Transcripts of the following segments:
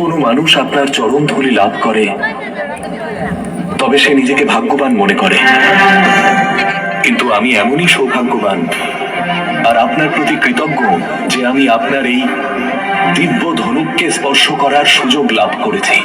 কোনো মানুষ আপনার চরণ ধুলি লাভ করে, তবে সে নিজেকে ভাগ্যবান মনে করে। কিন্তু আমি এমনই সৌভাগ্যবান আর আপনার প্রতি কৃতজ্ঞ যে আমি আপনার এই দিব্য ধনুককে স্পর্শ করার সুযোগ লাভ করেছি।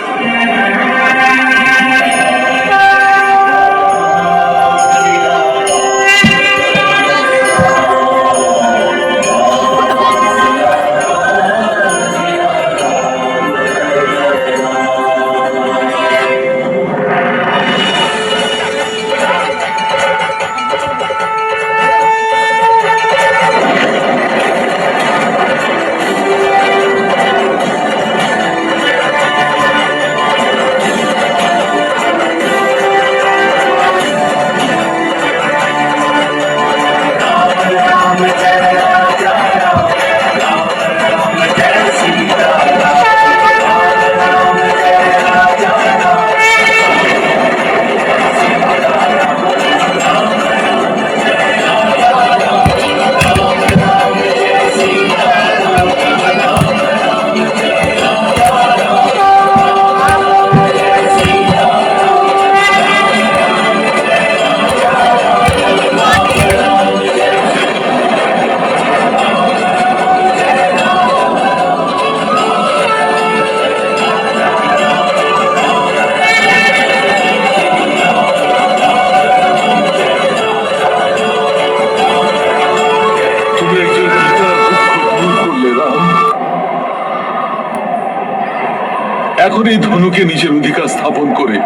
এখন ধনুকে নিজের অধিকার স্থাপন করে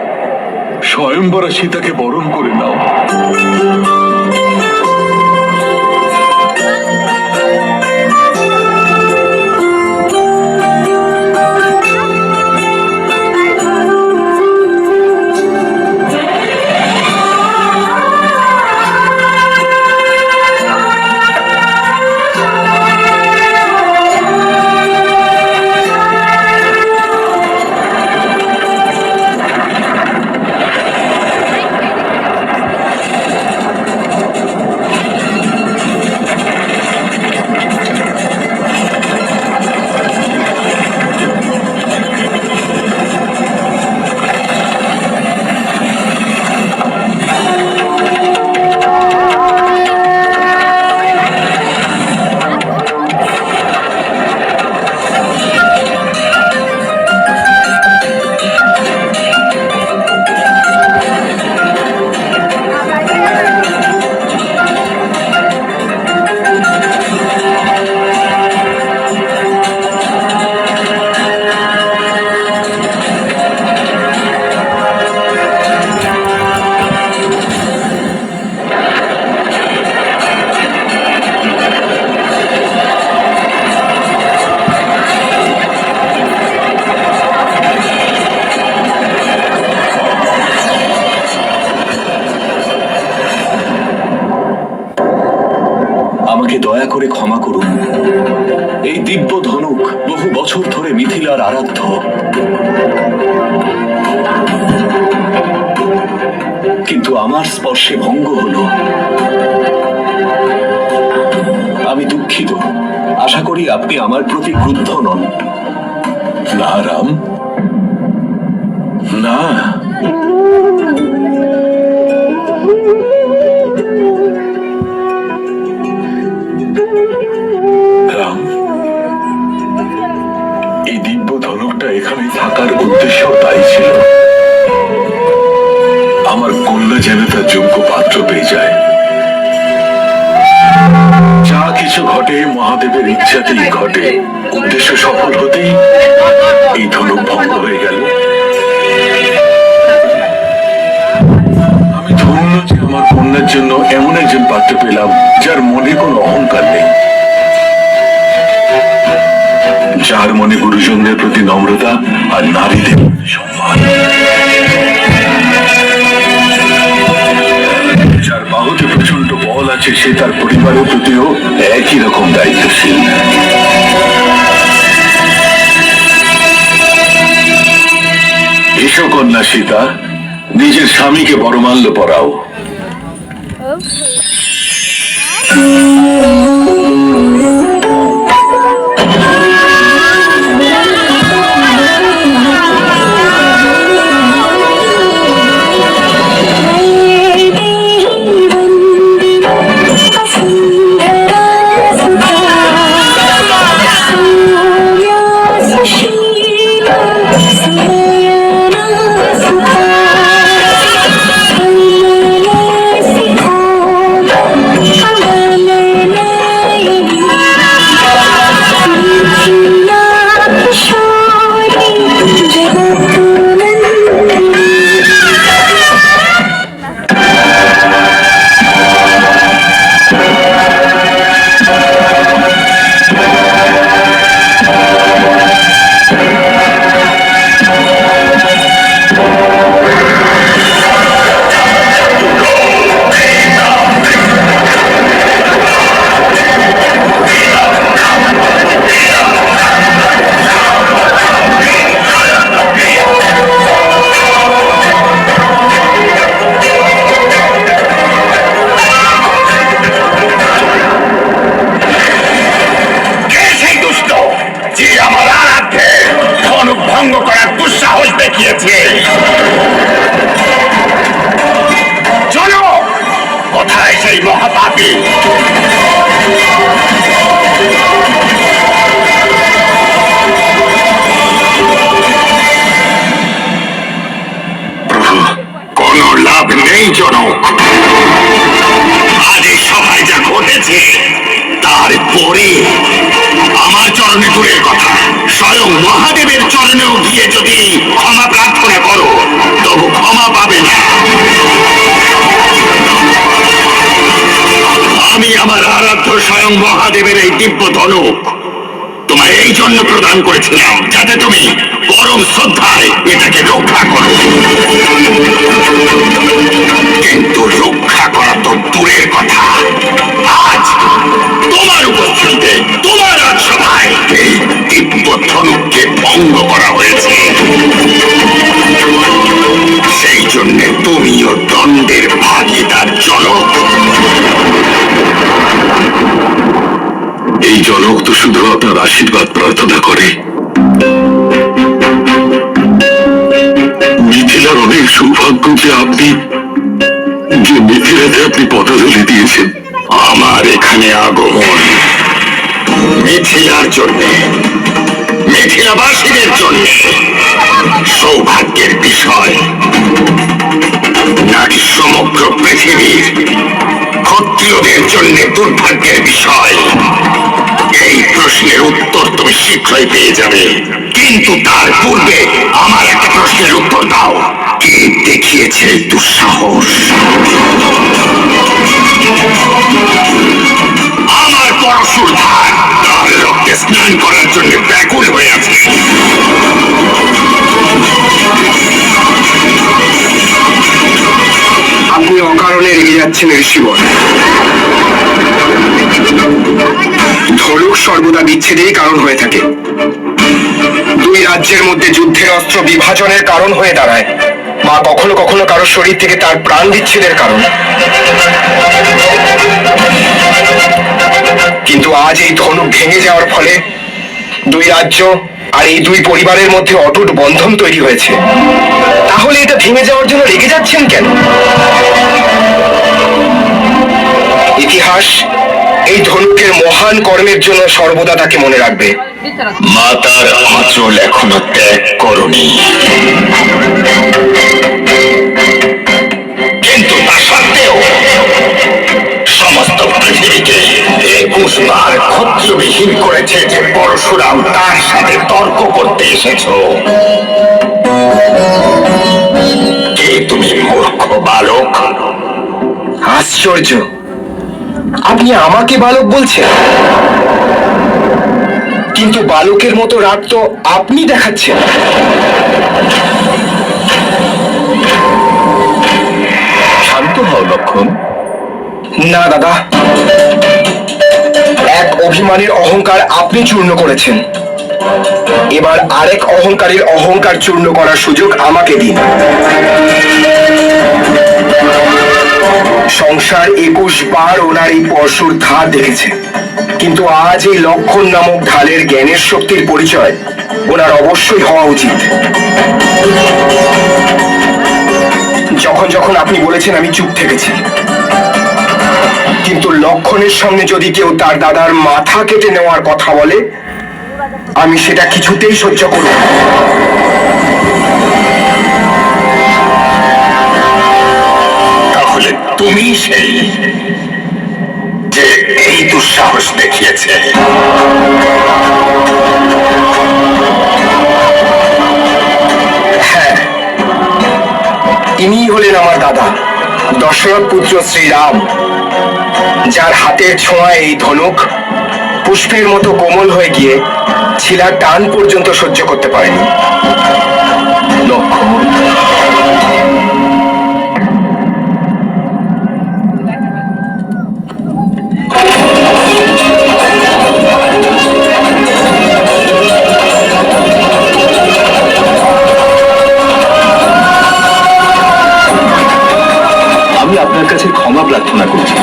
স্বয়ংবরা সীতাকে বরণ করে নাও। করে ক্ষমা করুন। এই দিব্য ধনুক বহু বছর ধরে মিথিলার আরাধ্য। কিন্তু আমার স্পর্শে ভঙ্গ হলো। আমি দুঃখিত। আশা করি আপনি আমার প্রতি ক্রুদ্ধ নন। না, রাম। না। ধনুকটা এখানে থাকার উদ্দেশ্য তাই ছিল। আমার কন্যা যেন তার যোগ্য পাত্র পেয়ে যায়। যা কিছু ঘটে মহাদেবের ইচ্ছাতেই ঘটে। উদ্দেশ্য সফল হতেই এই ধনুক ভঙ্গ হয়ে গেল। আমি ধন্য যে আমার কন্যার জন্য এমন একজন পাত্র পেলাম, যার মনে কোনো অহংকার নেই। যার মনে গুরুজনদের প্রতি নম্রতা আর নারীদের সম্মান। যার বাহুতে প্রচণ্ড বল আছে, সে তার পরিবারের প্রতিও একই রকম দায়িত্বশীল। এসো কন্যা সীতা, নিজের স্বামীকে বড়মাল্য পরাও। স্বয়ং মহাদেবের এই দিব্য ধনুক তোমায় এই জন্য প্রদান করেছিলাম, যাতে তুমি পরম শ্রদ্ধায় এটাকে রক্ষা করো। কিন্তু রক্ষা করা তো দূরের কথা। আজ তোমার উপস্থিতিতে তোমার এই শুধু আপনার আশীর্বাদ প্রার্থনা করে। মিথিলার অনেক সৌভাগ্য যে আপনি যে মিথিলাতে আপনি পদধূলি দিয়েছেন। আমার এখানে আগমন মিথিলার জন্য। মিথিলাবাসীদের জন্য। সৌভাগ্যের বিষয়। নারী সমগ্র পৃথিবীর ক্ষত্রিয়দের জন্য দুর্ভাগ্যের বিষয়। প্রশ্নের উত্তর তুমি শীঘ্রই পেয়ে যাবে। কিন্তু তার পূর্বে আমার একটা প্রশ্নের উত্তর দাও। কে দেখিয়েছে দুঃসাহস? আমার পরশুর ধার। তার রক্তে স্নান করার জন্য ব্যাকুল হয়ে আছে। আপনি অকারণে রেগে যাচ্ছেন ঋষিবর সর্বদা বিচ্ছেদেরই কারণ হয়ে থাকে। দুই রাজ্যের মধ্যে যুদ্ধের অস্ত্র বিভাজনের কারণ হয়ে দাঁড়ায়। বা কখনো কখনো কারও শরীর থেকে তার প্রাণ বিচ্ছেদের কারণ। কিন্তু আজ এই ধনুক ভেঙে যাওয়ার ফলে দুই রাজ্য আর এই দুই পরিবারের মধ্যে অটুট বন্ধন তৈরি হয়েছে। তাহলে এটা ভেঙে যাওয়ার জন্য রেগে যাচ্ছেন কেন? ইতিহাস এই ধনুকের মহান কর্মের জন্য সর্বদা তাকে মনে রাখবে। মাতার আঁচল এখনও ত্যাগ করনি। কিন্তু তা সত্ত্বেও সমস্ত পৃথিবীকে একুশ বার ক্ষত্রিয়বিহীন করেছে যে পরশুরাম তার সাথে তর্ক করতে এসেছ। কে তুমি মূর্খ বালক? আশ্চর্য! আপনি আমাকে বালক বলছেন? কিন্তু বালকের মতো রাগ তো আপনি দেখাচ্ছেন। শান্ত হও লক্ষণ। না দাদা। এক অভিমানের অহংকার আপনি চূর্ণ করেছেন। এবার আরেক অহংকারীর অহংকার চূর্ণ করার সুযোগ আমাকে দিন। সংসার একুশ বার ওনার এই পরশুর ধার দেখেছে। কিন্তু আজ এই লক্ষণ নামক ঢালের জ্ঞানের শক্তির পরিচয় ওনার অবশ্যই হওয়া উচিত। যখন যখন আপনি বলেছেন আমি চুপ থেকেছি। কিন্তু লক্ষণের সঙ্গে যদি কেউ তার দাদার মাথা কেটে নেওয়ার কথা বলে, আমি সেটা কিছুতেই সহ্য করব তাহলে তুমি সেই যে এই দুঃসাহস দেখিয়েছে। হ্যাঁ ইনিই হলেন আমার দাদা, দশরথ পুত্র শ্রীরাম, যার হাতের ছোঁয়া এই ধনুক পুষ্পের মতো কোমল হয়ে গিয়ে ছিলার টান পর্যন্ত সহ্য করতে পারেনি। লক্ষণ প্রার্থনা করছি।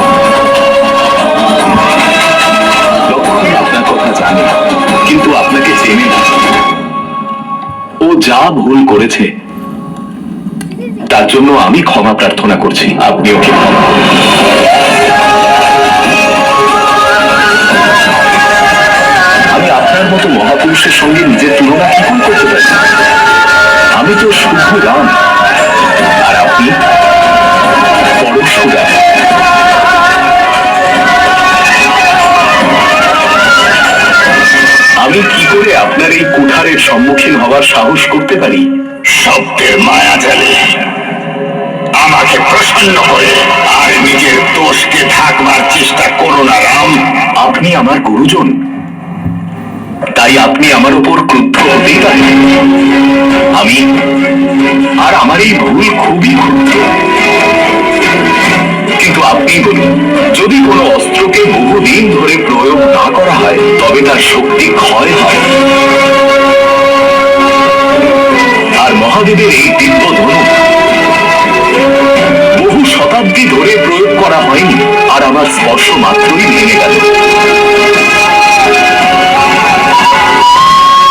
কিন্তু আপনাকে চেনে ও যা ভুল করেছে, তার জন্য আমি ক্ষমা প্রার্থনা করছি, আপনি ওকে আমি আপনার মতো মহাপুরুষের সঙ্গে নিজের তুলনা কি করতে পারি? আমি তো শুদ্ধ রাম, আর আপনি করে আপনার এই কুঠারের সম্মুখীন হওয়ার সাহস করতে পারি? শব্দের মায়া জালে। আমাকে প্রসন্ন করে আর নিজের দোষকে ঢাকবার চেষ্টা করো না রাম। আপনি আমার গুরুজন। তাই আপনি আমার উপর ক্রুদ্ধ হতেই পারেন আমি আর আমার এই ভুল খুবই ক্ষুদ্র। কিন্তু আপনি বলুন, যদি কোনো অস্ত্রকে বহুদিন ধরে প্রয়োগ না করা হয়, তবে তার শক্তি ক্ষয় হয়। আর মহাদেবের এই দিব্য ধনুক বহু শতাব্দী ধরে প্রয়োগ করা হয়নি, আর আমার স্পর্শ মাত্রই ভেঙে গেল।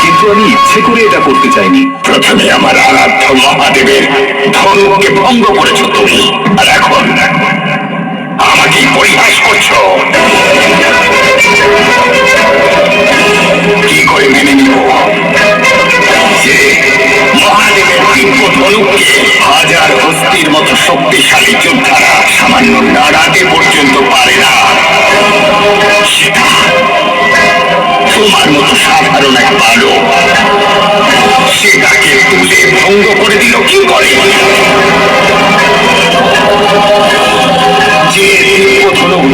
কিন্তু আমি ইচ্ছে করে এটা করতে চাইনি। প্রথমে আমার আরাধ্য মহাদেবের ধনুককে ভঙ্গ করেছ তুমি, আর এখন আমাকে পরিহাস করছ। কি করে মেনে নিব? যে মহাদেবের দিব্য ধনুককে হাজার হস্তির মতো শক্তিশালী যোদ্ধারা সামান্য নাড়াতে পর্যন্ত পারে না। সেটা তোমার মতো সাধারণ এক বালক সেটাকে তুলে ভঙ্গ করে দিল, কি করে?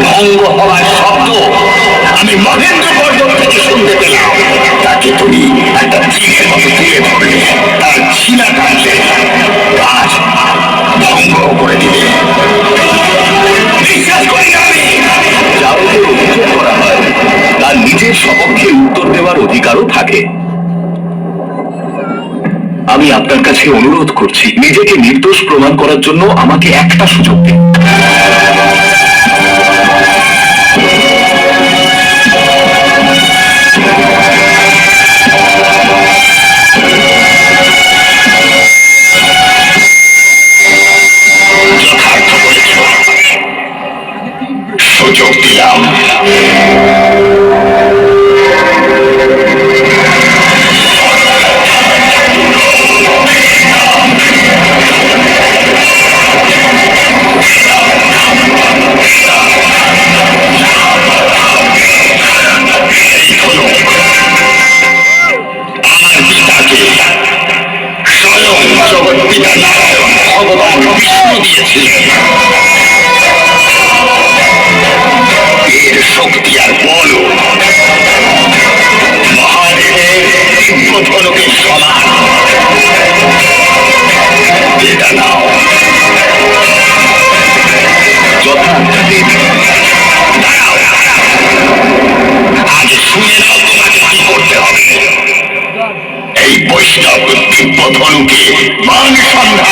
ভঙ্গ হওয়ার শব্দ আমি মহেন্দ্র পর্বত থেকে শুনতে পেলাম। তাকে তুমি একটা মতো ধরলে, তার গাছ ভঙ্গ করে দিলে। তার নিজের সপক্ষে উত্তর দেওয়ার অধিকারও থাকে। আমি আপনার কাছে অনুরোধ করছি, নিজেকে নির্দোষ প্রমাণ করার জন্য আমাকে একটা সুযোগ দিন।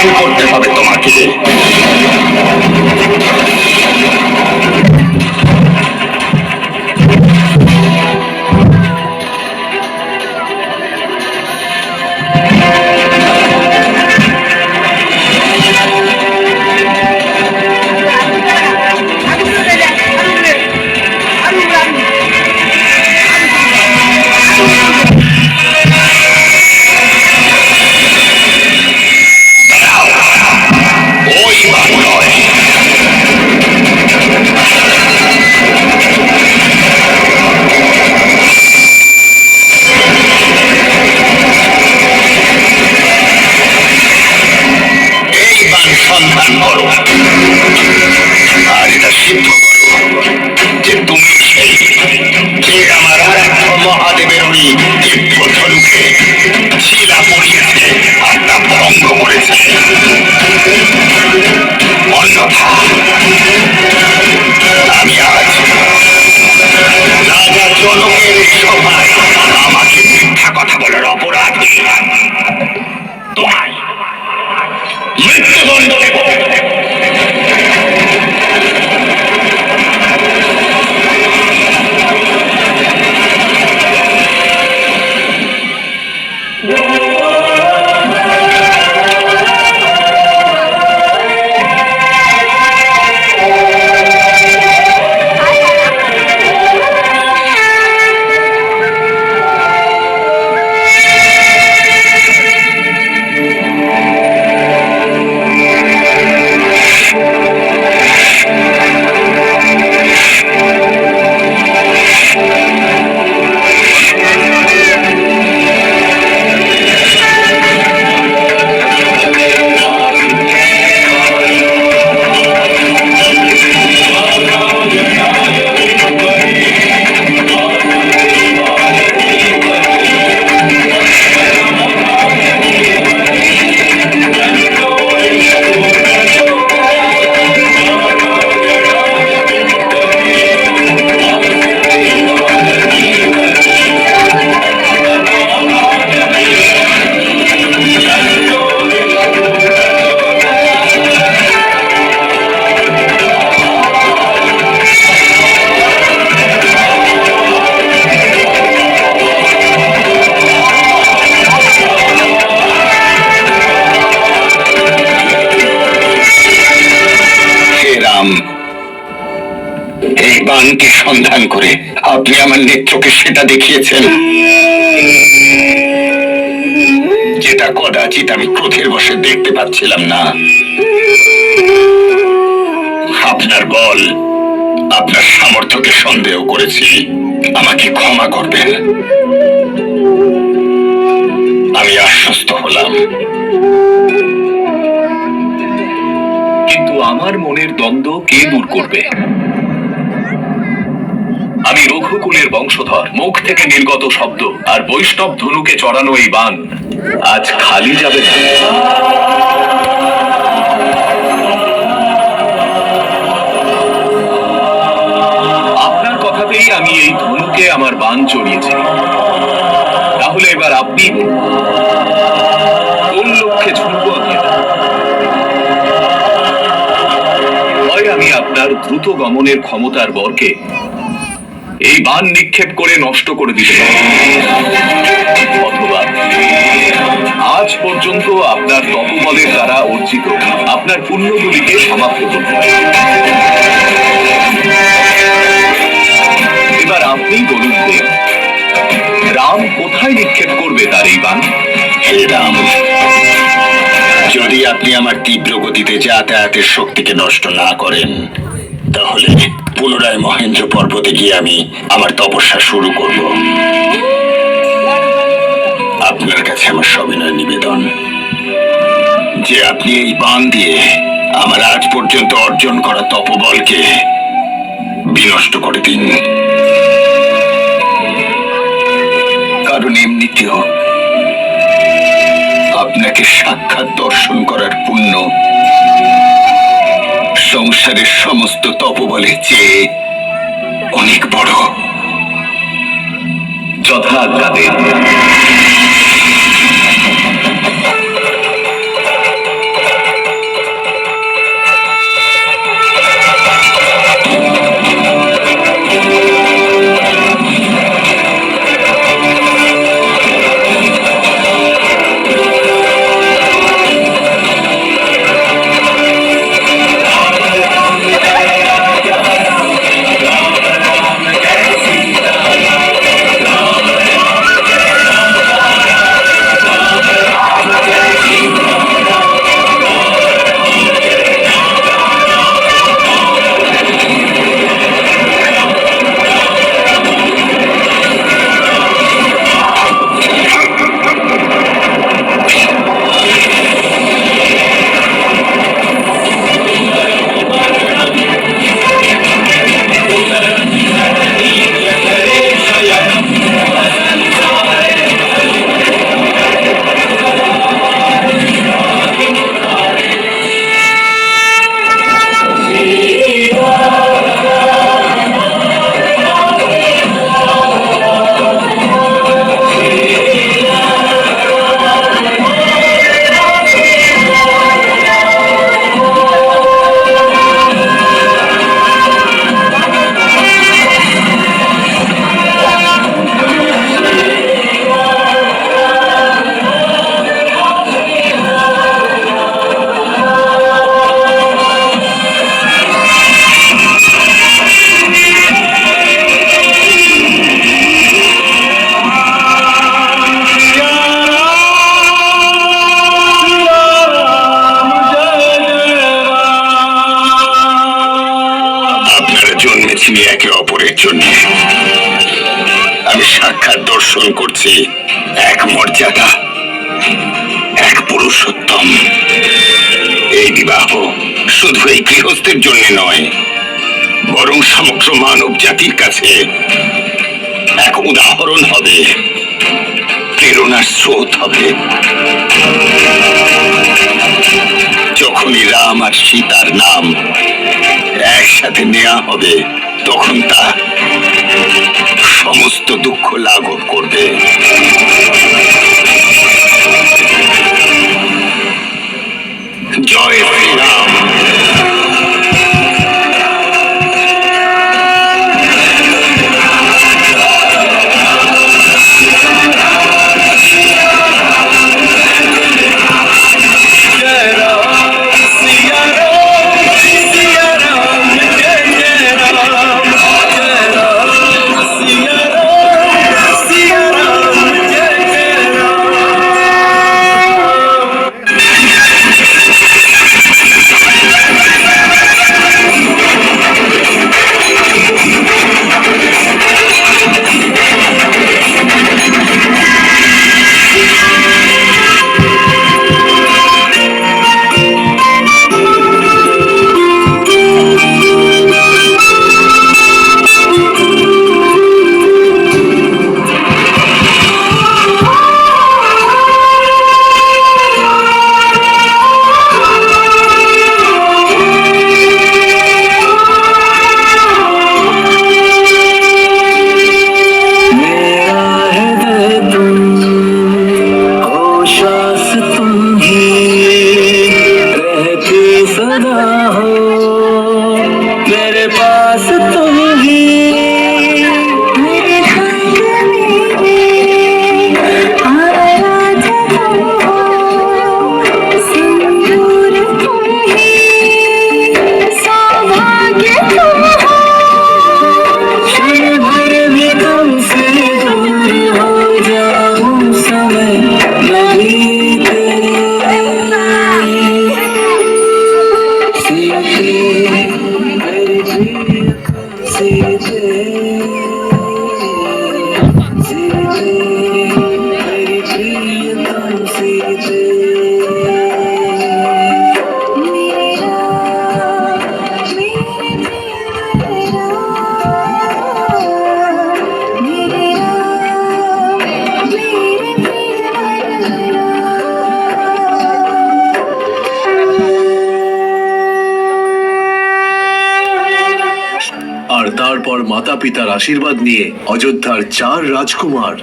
সন্ধান করতে হবে তোমাকে মৃত্যুদণ্ড দেব সন্ধান করে আপনি আমার নেত্রকে সেটা দেখিয়েছেন। যেটা কদাচিৎ আমি ক্রোধের বসে দেখতে পাচ্ছিলাম না। আপনার বল, আপনার সামর্থ্যকে সন্দেহ করেছি। আমাকে ক্ষমা করবেন। আমি আশ্বস্ত হলাম। কিন্তু আমার মনের দ্বন্দ্ব কে দূর করবে? আমি রঘুকুলের বংশধর। মুখ থেকে নির্গত শব্দ আর বৈষ্ণব ধনুকে চড়ানো এই বান আজ খালি যাবে আপনার কথাতেই আমি এই ধনুকে আমার বান চড়িয়েছি। তাহলে এবার আপনি কোন লক্ষ্যে ঝুঁকবো হয় আমি আপনার দ্রুত গমনের ক্ষমতার বরকে এই বান নিক্ষেপ করে নষ্ট করে দিতে পারি। অথবা আজ পর্যন্ত আপনার তপবলের দ্বারা অর্জিত আপনার পুণ্যগুলিকে সমাপ্ত করতে এবার আপনি বলুন রাম কোথায় নিক্ষেপ করবে তার এই বান? হে রাম, যদি আপনি আমার তীব্র গতিতে যাতায়াতের শক্তিকে নষ্ট না করেন, তাহলে পুনরায় মহেন্দ্র পর্বতে গিয়ে আমি আমার তপস্যা শুরু করব। আপনার কাছে আমার সবিনয় নিবেদন। যে আপনি এই বান দিয়ে আমার আজ পর্যন্ত অর্জন করা তপবলকে বিনষ্ট করে দিন। কারণ এমনিতেও আপনাকে সাক্ষাৎ দর্শন করার পুণ্য সংসারের সমস্ত তপবলের চেয়ে অনেক বড়। যথা সাক্ষাৎ দর্শন করছি। এক মর্যাদা, এক পুরুষোত্তম। এই বিবাহ শুধু এই গৃহস্থের জন্য নয়, বরং সমগ্র মানব জাতির কাছে এক উদাহরণ হবে, প্রেরণার স্রোত হবে। যখনই রাম আর সীতার নাম একসাথে নেওয়া হবে তখন তা সমস্ত দুঃখ লাঘব করবে। জয় Shriram. dream, I had a dream. আশীর্বাদ নিয়ে অযোধ্যার চার রাজকুমার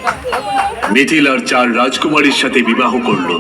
মিথিলার চার রাজকুমারীর সাথে বিবাহ করল।